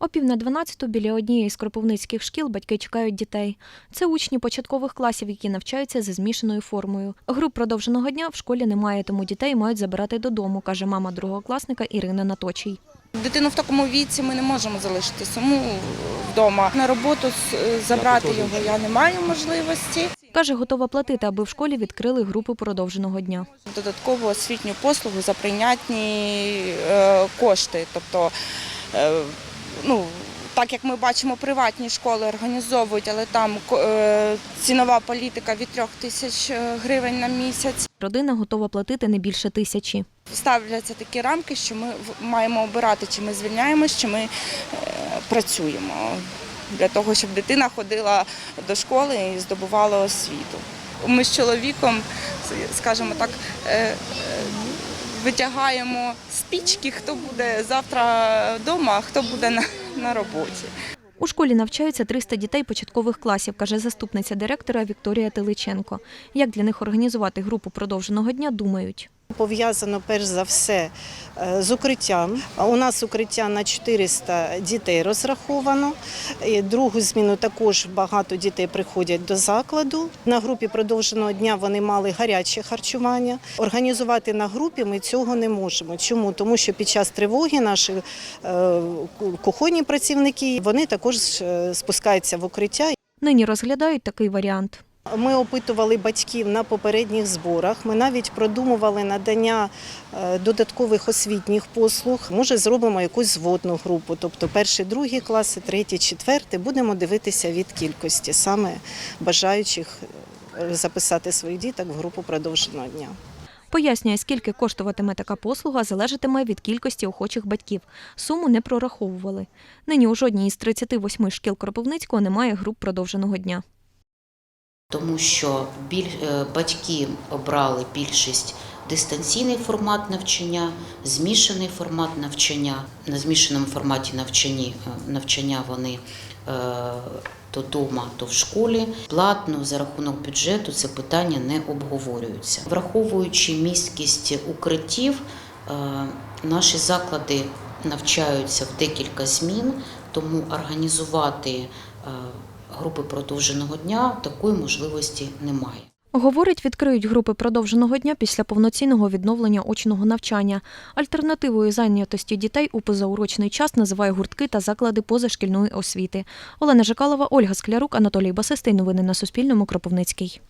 О пів на дванадцяту біля однієї з кропивницьких шкіл батьки чекають дітей. Це учні початкових класів, які навчаються за змішаною формою. Груп продовженого дня в школі немає, тому дітей мають забирати додому, каже мама другокласника Ірина Наточій. Дитину в такому віці ми не можемо залишити саму вдома. На роботу забрати його я не маю можливості. Каже, готова платити, аби в школі відкрили групи продовженого дня. Додаткову освітню послугу за прийнятні е, кошти. Тобто, е, ну, так як ми бачимо, приватні школи організовують, але там е, цінова політика від трьох тисяч гривень на місяць. Родина готова платити не більше тисячі. Ставляться такі рамки, що ми маємо обирати, чи ми звільняємось, чи ми працюємо для того, щоб дитина ходила до школи і здобувала освіту. Ми з чоловіком, скажімо так, е, е, витягаємо спічки, хто буде завтра вдома, а хто буде на, на роботі. У школі навчаються 300 дітей початкових класів, каже заступниця директора Вікторія Теличенко. Як для них організувати групу продовженого дня, думають. Пов'язано перш за все е, з укриттям. У нас укриття на 400 дітей розраховано. І другу зміну також багато дітей приходять до закладу. На групі продовженого дня вони мали гаряче харчування. Організувати на групі ми цього не можемо. Чому? Тому що під час тривоги наші е, кухонні працівники вони також е, спускаються в укриття Нині розглядають такий варіант. Ми опитували батьків на попередніх зборах. Ми навіть продумували надання е, додаткових освітніх послуг. Може, зробимо якусь зводну групу, тобто перші, другі класи, треті, четверті. Будемо дивитися від кількості саме бажаючих е, записати своїх діток в групу продовженого дня. Пояснює, скільки коштуватиме така послуга, залежатиме від кількості охочих батьків. Суму не прораховували. Нині у жодній із 38 шкіл Кропивницького немає груп продовженого дня. Тому що біль, е, батьки обрали більшість дистанційний формат навчання, змішаний формат навчання. На змішаному форматі навчання, навчання вони е, то вдома, то в школі. Платно за рахунок бюджету це питання не обговорюється. Враховуючи місткість укриттів, е, наші заклади навчаються в декілька змін, тому організувати е, групи продовженого дня такої можливості немає. Говорить, відкриють групи продовженого дня після повноцінного відновлення очного навчання. Альтернативою зайнятості дітей у позаурочний час називає гуртки та заклади позашкільної освіти. Олена Жикалова, Ольга Склярук, Анатолій Басистий. Новини на Суспільному. Кропивницький.